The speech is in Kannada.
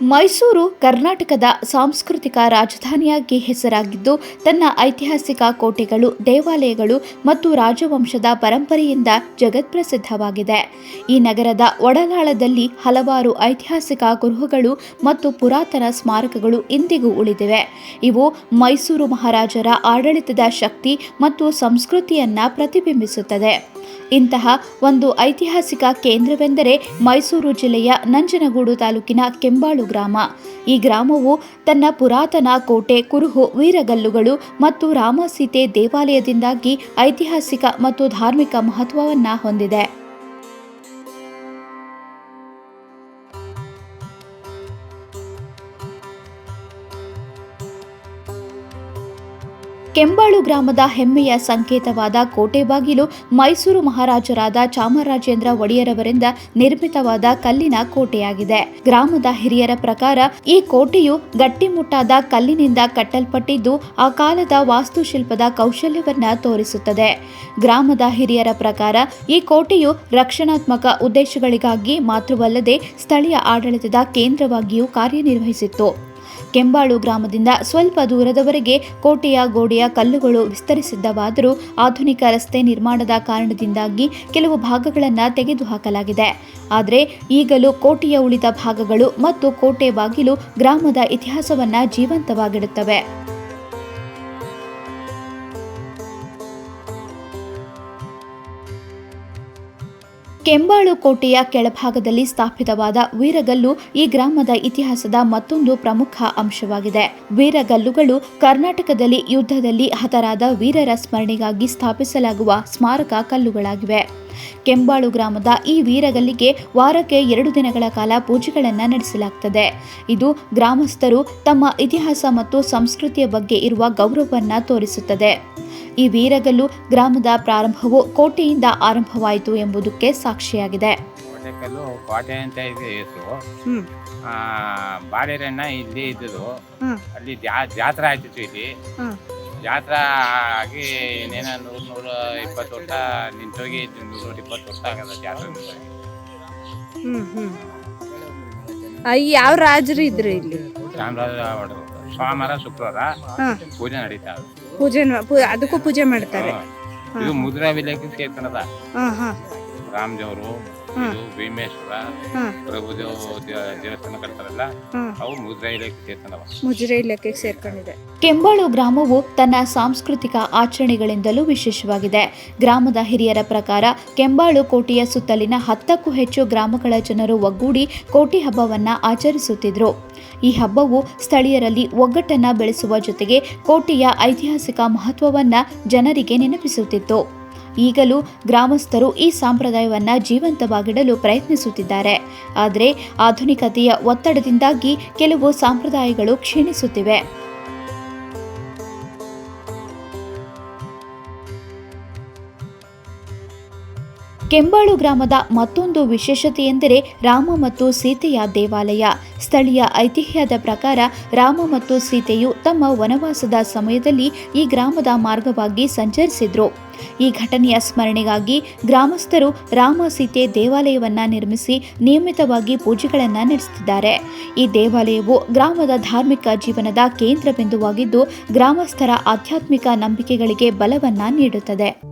ಮೈಸೂರು, ಕರ್ನಾಟಕದ ಸಾಂಸ್ಕೃತಿಕ ರಾಜಧಾನಿಯಾಗಿ ಹೆಸರಾಗಿದ್ದು, ತನ್ನ ಐತಿಹಾಸಿಕ ಕೋಟೆಗಳು, ದೇವಾಲಯಗಳು ಮತ್ತು ರಾಜವಂಶದ ಪರಂಪರೆಯಿಂದ ಜಗತ್ಪ್ರಸಿದ್ಧವಾಗಿದೆ. ಈ ನಗರದ ಒಡಲಾಳದಲ್ಲಿ ಹಲವಾರು ಐತಿಹಾಸಿಕ ಗೃಹಗಳು ಮತ್ತು ಪುರಾತನ ಸ್ಮಾರಕಗಳು ಇಂದಿಗೂ ಉಳಿದಿವೆ. ಇವು ಮೈಸೂರು ಮಹಾರಾಜರ ಆಡಳಿತದ ಶಕ್ತಿ ಮತ್ತು ಸಂಸ್ಕೃತಿಯನ್ನ ಪ್ರತಿಬಿಂಬಿಸುತ್ತದೆ. ಇಂತಹ ಒಂದು ಐತಿಹಾಸಿಕ ಕೇಂದ್ರವೆಂದರೆ ಮೈಸೂರು ಜಿಲ್ಲೆಯ ನಂಜನಗೂಡು ತಾಲೂಕಿನ ಕೆಂಬಾಳು ಗ್ರಾಮ. ಈ ಗ್ರಾಮವು ತನ್ನ ಪುರಾತನ ಕೋಟೆ, ಕುರುಹು, ವೀರಗಲ್ಲುಗಳು ಮತ್ತು ರಾಮಸೀತೆ ದೇವಾಲಯದಿಂದಾಗಿ ಐತಿಹಾಸಿಕ ಮತ್ತು ಧಾರ್ಮಿಕ ಮಹತ್ವವನ್ನು ಹೊಂದಿದೆ. ಕೆಂಬಾಳು ಗ್ರಾಮದ ಹೆಮ್ಮೆಯ ಸಂಕೇತವಾದ ಕೋಟೆ ಬಾಗಿಲು ಮೈಸೂರು ಮಹಾರಾಜರಾದ ಚಾಮರಾಜೇಂದ್ರ ಒಡೆಯರವರಿಂದ ನಿರ್ಮಿತವಾದ ಕಲ್ಲಿನ ಕೋಟೆಯಾಗಿದೆ. ಗ್ರಾಮದ ಹಿರಿಯರ ಪ್ರಕಾರ ಈ ಕೋಟೆಯು ಗಟ್ಟಿಮುಟ್ಟಾದ ಕಲ್ಲಿನಿಂದ ಕಟ್ಟಲ್ಪಟ್ಟಿದ್ದು ಆ ಕಾಲದ ವಾಸ್ತುಶಿಲ್ಪದ ಕೌಶಲ್ಯವನ್ನ ತೋರಿಸುತ್ತದೆ. ಗ್ರಾಮದ ಹಿರಿಯರ ಪ್ರಕಾರ ಈ ಕೋಟೆಯು ರಕ್ಷಣಾತ್ಮಕ ಉದ್ದೇಶಗಳಿಗಾಗಿ ಮಾತ್ರವಲ್ಲದೆ ಸ್ಥಳೀಯ ಆಡಳಿತದ ಕೇಂದ್ರವಾಗಿಯೂ ಕಾರ್ಯನಿರ್ವಹಿಸಿತ್ತು. ಕೆಂಬಾಳು ಗ್ರಾಮದಿಂದ ಸ್ವಲ್ಪ ದೂರದವರೆಗೆ ಕೋಟೆಯ ಗೋಡೆಯ ಕಲ್ಲುಗಳು ವಿಸ್ತರಿಸಿದ್ದವಾದರೂ ಆಧುನಿಕ ರಸ್ತೆ ನಿರ್ಮಾಣದ ಕಾರಣದಿಂದಾಗಿ ಕೆಲವು ಭಾಗಗಳನ್ನು ತೆಗೆದುಹಾಕಲಾಗಿದೆ. ಆದರೆ ಈಗಲೂ ಕೋಟೆಯ ಉಳಿದ ಭಾಗಗಳು ಮತ್ತು ಕೋಟೆ ಬಾಗಿಲು ಗ್ರಾಮದ ಇತಿಹಾಸವನ್ನು ಜೀವಂತವಾಗಿಡುತ್ತವೆ. ಕೆಂಬಾಳು ಕೋಟೆಯ ಕೆಳಭಾಗದಲ್ಲಿ ಸ್ಥಾಪಿತವಾದ ವೀರಗಲ್ಲು ಈ ಗ್ರಾಮದ ಇತಿಹಾಸದ ಮತ್ತೊಂದು ಪ್ರಮುಖ ಅಂಶವಾಗಿದೆ. ವೀರಗಲ್ಲುಗಳು ಕರ್ನಾಟಕದಲ್ಲಿ ಯುದ್ಧದಲ್ಲಿ ಹತರಾದ ವೀರರ ಸ್ಮರಣೆಗಾಗಿ ಸ್ಥಾಪಿಸಲಾಗುವ ಸ್ಮಾರಕ ಕಲ್ಲುಗಳಾಗಿವೆ. ಕೆಂಬಾಳು ಗ್ರಾಮದ ಈ ವೀರಗಲ್ಲಿಗೆ ವಾರಕ್ಕೆ ಎರಡು ದಿನಗಳ ಕಾಲ ಪೂಜೆಗಳನ್ನು ನಡೆಸಲಾಗುತ್ತದೆ ಇದು ಗ್ರಾಮಸ್ಥರು ತಮ್ಮ ಇತಿಹಾಸ ಮತ್ತು ಸಂಸ್ಕೃತಿಯ ಬಗ್ಗೆ ಇರುವ ಗೌರವವನ್ನು ತೋರಿಸುತ್ತದೆ. ಈ ವೀರಗಲ್ಲು ಗ್ರಾಮದ ಪ್ರಾರಂಭವು ಕೋಟೆಯಿಂದ ಆರಂಭವಾಯಿತು ಎಂಬುದಕ್ಕೆ ಸಾಕ್ಷಿಯಾಗಿದೆ. ಕೋಟೆಕಲ್ಲು ಕೋಟೆ ಅಂತ ಇದೆ ಹೆಸರು. ಬಾಳೆರನ್ನ ಇಲ್ಲಿ ಇದ್ದದು ಅಲ್ಲಿ ಜಾ- ಜಾತ್ರೆ ಆಯ್ತಿತ್ತು ಇಲ್ಲಿ. ಜಾತ್ರೆ ಆಗಿ ಇನ್ನೇನ ನೂರು ನೂರ ಇಪ್ಪತ್ತು ವರ್ಷ ನಿಂತೋಗಿ ನೂರ ಇಪ್ಪತ್ತು ವರ್ಷ ಆಗದ ಜಾತ್ರೆ ಯಾವ ರಾಜರು ಇದ್ರು ಇಲ್ಲಿ? ಚಾಮರಾಜ ಸೋಮವಾರ ಶುಕ್ರವಾರ ಪೂಜೆ ನಡೀತಾ ಇದೆ. ಪೂಜೆ ಅದಕ್ಕೂ ಪೂಜೆ ಮಾಡ್ತಾರೆ. ಇದು ಮುದ್ರಾ ವಿಲಕ್ಕೆ ಸೇರ್ಕೊಂಡದ ಹಾ ಹಾ. ರಾಮದೇವರು ಇದು ಭೀಮೇಶ್ವರ ಪ್ರಭುದೇವ ದೇವಸ್ಥಾನ ಕಟ್ತಾರಲ್ಲ ಅವು ಮುದ್ರಾ ಇಲಾಖೆ ಸೇರ್ಕೊಂಡವ ಮುಜರೆ ಇಲಾಖೆಗೆ ಸೇರ್ಕೊಂಡಿದೆ. ಕೆಂಬಾಳು ಗ್ರಾಮವು ತನ್ನ ಸಾಂಸ್ಕೃತಿಕ ಆಚರಣೆಗಳಿಂದಲೂ ವಿಶೇಷವಾಗಿದೆ. ಗ್ರಾಮದ ಹಿರಿಯರ ಪ್ರಕಾರ ಕೆಂಬಾಳು ಕೋಟೆಯ ಸುತ್ತಲಿನ ಹತ್ತಕ್ಕೂ ಹೆಚ್ಚು ಗ್ರಾಮಗಳ ಜನರು ಒಗ್ಗೂಡಿ ಕೋಟಿ ಹಬ್ಬವನ್ನ ಆಚರಿಸುತ್ತಿದ್ದರು ಈ ಹಬ್ಬವು ಸ್ಥಳೀಯರಲ್ಲಿ ಒಗ್ಗಟ್ಟನ್ನ ಬೆಳೆಸುವ ಜೊತೆಗೆ ಕೋಟೆಯ ಐತಿಹಾಸಿಕ ಮಹತ್ವವನ್ನ ಜನರಿಗೆ ನೆನಪಿಸುತ್ತಿತ್ತು. ಈಗಲೂ ಗ್ರಾಮಸ್ಥರು ಈ ಸಂಪ್ರದಾಯವನ್ನು ಜೀವಂತವಾಗಿಡಲು ಪ್ರಯತ್ನಿಸುತ್ತಿದ್ದಾರೆ. ಆದರೆ ಆಧುನಿಕತೆಯ ಒತ್ತಡದಿಂದಾಗಿ ಕೆಲವು ಸಂಪ್ರದಾಯಗಳು ಕ್ಷೀಣಿಸುತ್ತಿವೆ. ಕೆಂಬಾಳು ಗ್ರಾಮದ ಮತ್ತೊಂದು ವಿಶೇಷತೆ ಎಂದರೆ ರಾಮ ಮತ್ತು ಸೀತೆಯ ದೇವಾಲಯ. ಸ್ಥಳೀಯ ಐತಿಹ್ಯದ ಪ್ರಕಾರ ರಾಮ ಮತ್ತು ಸೀತೆಯು ತಮ್ಮ ವನವಾಸದ ಸಮಯದಲ್ಲಿ ಈ ಗ್ರಾಮದ ಮಾರ್ಗವಾಗಿ ಸಂಚರಿಸಿದ್ರು. ಈ ಘಟನೆಯ ಸ್ಮರಣೆಗಾಗಿ ಗ್ರಾಮಸ್ಥರು ರಾಮ ಸೀತೆ ದೇವಾಲಯವನ್ನ ನಿರ್ಮಿಸಿ ನಿಯಮಿತವಾಗಿ ಪೂಜೆಗಳನ್ನು ನಡೆಸುತ್ತಿದ್ದಾರೆ. ಈ ದೇವಾಲಯವು ಗ್ರಾಮದ ಧಾರ್ಮಿಕ ಜೀವನದ ಕೇಂದ್ರ ಬಿಂದುವಾಗಿದ್ದು ಗ್ರಾಮಸ್ಥರ ಆಧ್ಯಾತ್ಮಿಕ ನಂಬಿಕೆಗಳಿಗೆ ಬಲವನ್ನ ನೀಡುತ್ತದೆ.